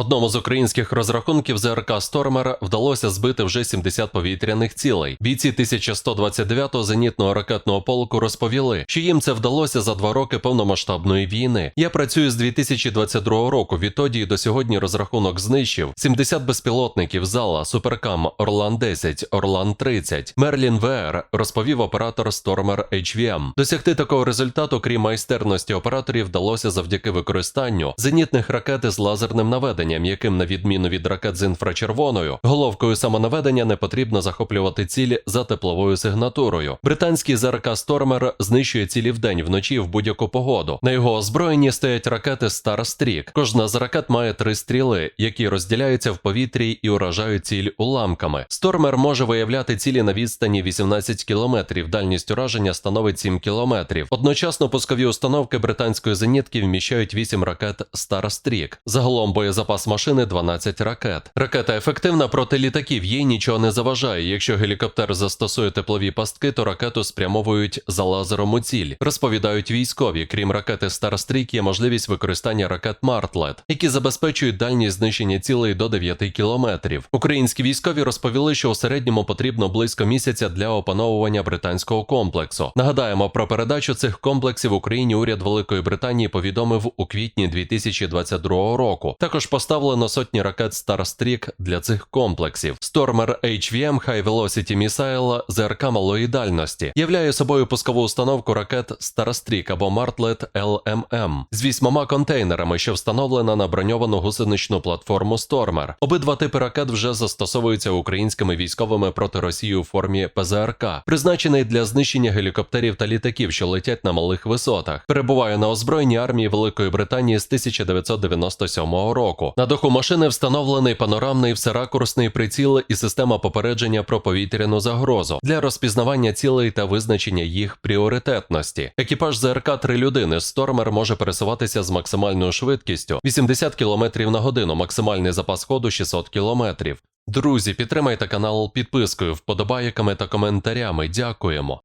Одному з українських розрахунків ЗРК Стормер вдалося збити вже 70 повітряних цілей. Бійці 1129-го зенітного ракетного полку розповіли, що їм це вдалося за два роки повномасштабної війни. Я працюю з 2022 року. Відтоді до сьогодні розрахунок знищив 70 безпілотників зала, Суперкам, Орлан 10, Орлан 30, Мерлін ВР, розповів оператор Stormer HVM. Досягти такого результату, крім майстерності операторів, вдалося завдяки використанню зенітних ракет з лазерним наведенням, яким, на відміну від ракет з інфрачервоною, головкою самонаведення не потрібно захоплювати цілі за тепловою сигнатурою. Британський ЗРК Stormer знищує цілі вдень, вночі в будь-яку погоду. На його озброєнні стоять ракети Starstreak. Кожна з ракет має три стріли, які розділяються в повітрі і уражають ціль уламками. Стормер може виявляти цілі на відстані 18 кілометрів. Дальність ураження становить 7 кілометрів. Одночасно пускові установки британської зенітки вміщають 8 ракет Starstreak. Загалом боєзапас машини 12 ракет. Ракета ефективна проти літаків, їй нічого не заважає. Якщо гелікоптер застосує теплові пастки, то ракету спрямовують за лазером у ціль. Розповідають військові. Крім ракети Starstreak, є можливість використання ракет Martlet, які забезпечують дальність знищення цілей до 9 кілометрів. Українські військові розповіли, що у середньому потрібно близько місяця для опановування британського комплексу. Нагадаємо про передачу цих комплексів Україні уряд Великої Британії повідомив у квітні 2022 року. Також поставлено сотні ракет Starstreak для цих комплексів. Stormer HVM High Velocity Missile ЗРК малої дальності являє собою пускову установку ракет Starstreak або Martlet LMM з вісьмома контейнерами, що встановлена на броньовану гусеничну платформу Stormer. Обидва типи ракет вже застосовуються українськими військовими проти Росії у формі ПЗРК, призначений для знищення гелікоптерів та літаків, що летять на малих висотах. Перебуває на озброєнні армії Великої Британії з 1997 року. На даху машини встановлений панорамний всеракурсний приціл і система попередження про повітряну загрозу для розпізнавання цілей та визначення їх пріоритетності. Екіпаж ЗРК 3 людини Стормер може пересуватися з максимальною швидкістю 80 км на годину, максимальний запас ходу 600 км. Друзі, підтримайте канал підпискою, вподобайками та коментарями. Дякуємо.